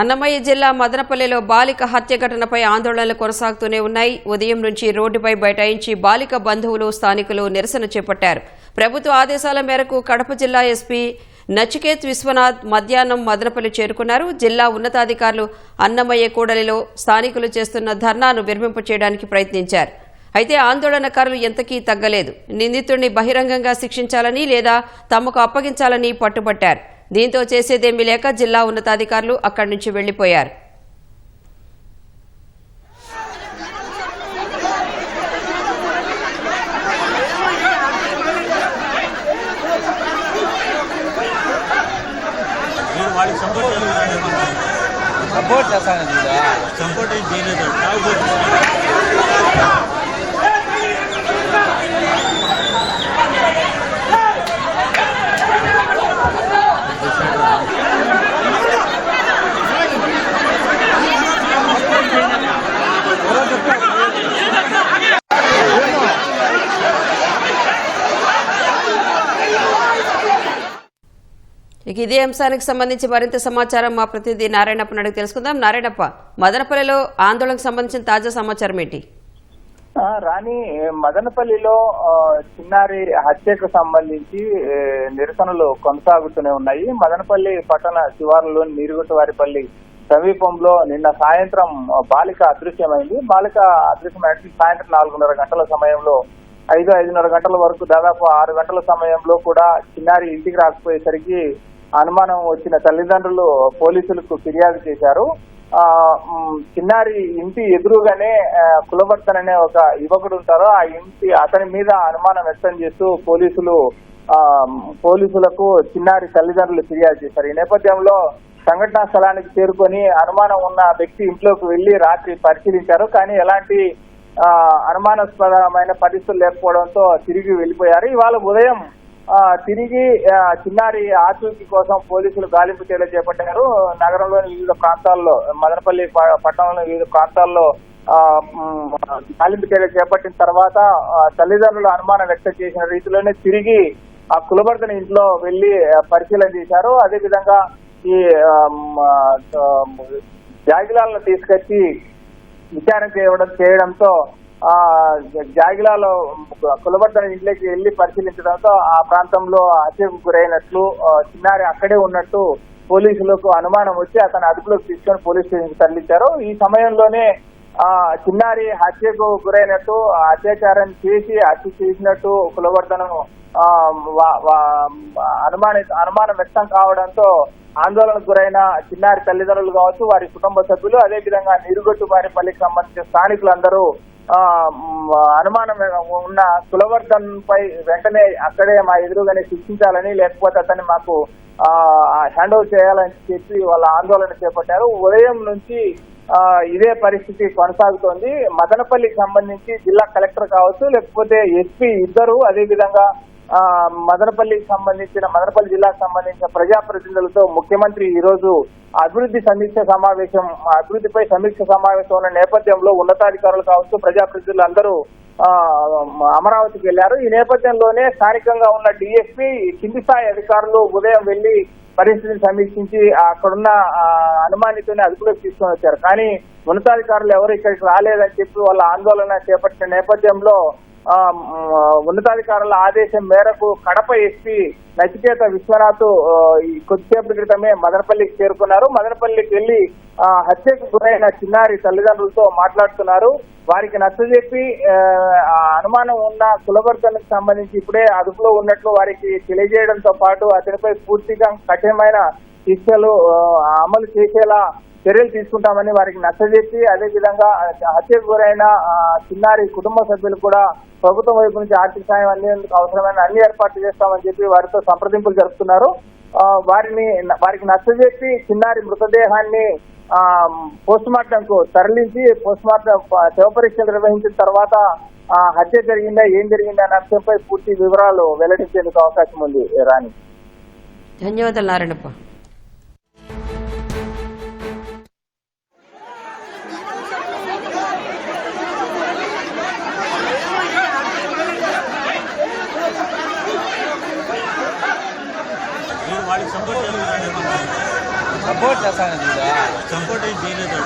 అన్నమయ్య జిల్లా మదనపల్లిలో బాలిక హత్య ఘటనపై ఆందోళనలు కొనసాగుతూనే ఉన్నాయి. ఉదయం నుంచి రోడ్డుపై బైఠాయించి బాలిక బంధువులు స్థానికులు నిరసన చేపట్టారు. ప్రభుత్వ ఆదేశాల మేరకు కడప జిల్లా ఎస్పీ నచికేత్ విశ్వనాథ్ మధ్యాహ్నం మదనపల్లి చేరుకున్నారు. జిల్లా ఉన్నతాధికారులు అన్నమయ్య కూడలిలో స్థానికులు చేస్తున్న ధర్నాను విరమింప చేయడానికి ప్రయత్నించారు. అయితే ఆందోళనకారులు ఎంతకీ తగ్గలేదు. నిందితుడిని బహిరంగంగా శిక్షించాలని లేదా తమకు అప్పగించాలని పట్టుబట్టారు. దీంతో చేసేదేమీ లేక జిల్లా ఉన్నతాధికారులు అక్కడి నుంచి వెళ్ళిపోయారు సపోర్ట్ చేయలేదు సపోర్ట్ ఇక ఇదే అంశానికి సంబంధించి మరింత సమాచారం మా ప్రతినిధి నారాయణప్ప అడిగి తెలుసుకుందాం. నారాయణప్ప మదనపల్లిలో ఆందోళనకు సంబంధించిన తాజా సమాచారం ఏంటి? రాణి మదనపల్లిలో చిన్నారి హత్యకు సంబంధించి నిరసనలు కొనసాగుతూనే ఉన్నాయి. మదనపల్లి పట్టణ శివారులోని నీరుగుట్టవారిపల్లి సమీపంలో నిన్న సాయంత్రం బాలిక అదృశ్యమైంది. బాలిక అదృశ్యమైనట్టు సాయంత్రం నాలుగున్నర గంటల సమయంలో ఐదు ఐదున్నర గంటల వరకు దాదాపు ఆరు గంటల సమయంలో కూడా చిన్నారి ఇంటికి రాకపోయేసరికి అనుమానం వచ్చిన తల్లిదండ్రులు పోలీసులకు ఫిర్యాదు చేశారు. ఆ చిన్నారి ఇంటి ఎదురుగానే కులవర్తన్ అనే ఒక యువకుడు ఉంటారో. ఆ ఇంటి అతని మీద అనుమానం వ్యక్తం చేస్తూ పోలీసులు ఆ పోలీసులకు చిన్నారి తల్లిదండ్రులు ఫిర్యాదు చేశారు. ఈ నేపథ్యంలో సంఘటనా స్థలానికి చేరుకొని అనుమానం ఉన్న వ్యక్తి ఇంట్లోకి వెళ్ళి రాత్రి పరిశీలించారు. కానీ ఎలాంటి అనుమానాస్పదమైన పరిస్థితులు లేకపోవడంతో తిరిగి వెళ్ళిపోయారు. ఇవాళ ఉదయం తిరిగి చిన్నారి ఆచూకీ కోసం పోలీసులు గాలింపు చర్యలు చేపట్టారు. నగరంలోని వివిధ ప్రాంతాల్లో మదనపల్లి పట్టణంలోని వివిధ ప్రాంతాల్లో గాలింపు చర్యలు చేపట్టిన తర్వాత తల్లిదండ్రులు అనుమానం వ్యక్తం చేసిన రీతిలోనే తిరిగి ఆ కులబర్తన ఇంట్లో వెళ్ళి పరిశీలన చేశారు. అదేవిధంగా ఈ జాగిలాలను తీసుకొచ్చి విచారణ చేయడం చేయడంతో ఆ జాగిలాలో కులబద్దన ఇంట్లోకి వెళ్ళి పరిశీలించడంతో ఆ ప్రాంతంలో హత్యకు గురైనట్లు చిన్నారి అక్కడే ఉన్నట్టు పోలీసులకు అనుమానం వచ్చి అతను అదుపులోకి తీసుకొని పోలీస్ స్టేషన్ తరలించారు. ఈ సమయంలోనే ఆ చిన్నారి హత్యకు గురైనట్టు అత్యాచారం చేసి హత్య చేసినట్టు కులవర్ధనం అనుమాని అనుమానం వ్యక్తం కావడంతో ఆందోళనకు గురైన చిన్నారి తల్లిదండ్రులు కావచ్చు వారి కుటుంబ సభ్యులు అదేవిధంగా విధంగా వారి పల్లికి సంబంధించిన స్థానికులందరూ అనుమానం ఉన్న కులవర్ధన్ పై వెంటనే అక్కడే మా ఎదురుగానే శిక్షించాలని లేకపోతే అతన్ని మాకు హ్యాండ్ ఓవర్ చేయాలని చెప్పి వాళ్ళ ఆందోళన చేపట్టారు. ఉదయం నుంచి ఇదే పరిస్థితి కొనసాగుతోంది. మదనపల్లికి సంబంధించి జిల్లా కలెక్టర్ కావచ్చు లేకపోతే ఎస్పీ ఇద్దరు అదేవిధంగా ఆ మదనపల్లికి సంబంధించిన మదనపల్లి జిల్లాకు సంబంధించిన ప్రజాప్రతినిధులతో ముఖ్యమంత్రి ఈ రోజు అభివృద్ధి సమీక్ష సమావేశం అభివృద్ధిపై సమీక్ష సమావేశం ఉన్న నేపథ్యంలో ఉన్నతాధికారులు కావచ్చు ప్రజాప్రతినిధులు అందరూ అమరావతికి వెళ్ళారు ఈ నేపథ్యంలోనే స్థానికంగా ఉన్న డిఎస్పీ కింది స్థాయి అధికారులు ఉదయం వెళ్ళి పరిస్థితిని సమీక్షించి అక్కడున్న ఆ, అనుమానితుని అదుపులోకి తీసుకొని వచ్చారు. కానీ ఉన్నతాధికారులు ఎవరు ఇక్కడికి రాలేదని చెప్పి వాళ్ళ ఆందోళన చేపట్టిన నేపథ్యంలో ఉన్నతాధికారుల ఆదేశం మేరకు కడప ఎస్పీ నచికేత విశ్వనాథ్ ఈ కొద్దిసేపటి క్రితమే మదనపల్లికి చేరుకున్నారు. మదనపల్లికి వెళ్ళి హత్యకు గురైన చిన్నారి తల్లిదండ్రులతో మాట్లాడుతున్నారు. వారికి నచ్చజెప్పి ఆ, అనుమానం ఉన్న కులవర్తనకు సంబంధించి ఇప్పుడే అదుపులో ఉన్నట్లు వారికి తెలియజేయడంతో పాటు అతనిపై పూర్తిగా కఠినమైన శిక్షలు అమలు చేసేలా చర్యలు తీసుకుంటామని వారికి నచ్చజెప్పి అదే విధంగా హత్యకు గురైన చిన్నారి కుటుంబ సభ్యులు కూడా ప్రభుత్వం వైపు నుంచి ఆర్థిక సాయం అందేందుకు అవసరమైన అన్ని ఏర్పాట్లు చేస్తామని చెప్పి వారితో సంప్రదింపులు జరుపుతున్నారు. వారిని వారికి నచ్చజెప్పి చిన్నారి మృతదేహాన్ని పోస్ట్ మార్టం కు తరలించి పోస్ట్ మార్టం శవ పరీక్షలు నిర్వహించిన తర్వాత హత్య జరిగిందా ఏం జరిగిందా అనే అంశంపై పూర్తి వివరాలు వెల్లడించేందుకు అవకాశం ఉంది. రాణి. ధన్యవాదాలు నారాయణప్ప. ಸಂಪಟ್ ಸಪೋರ್ಟ್ ರಸಾಯನ ಸಂಪಟ್ ಏನು ಏನಿದೆ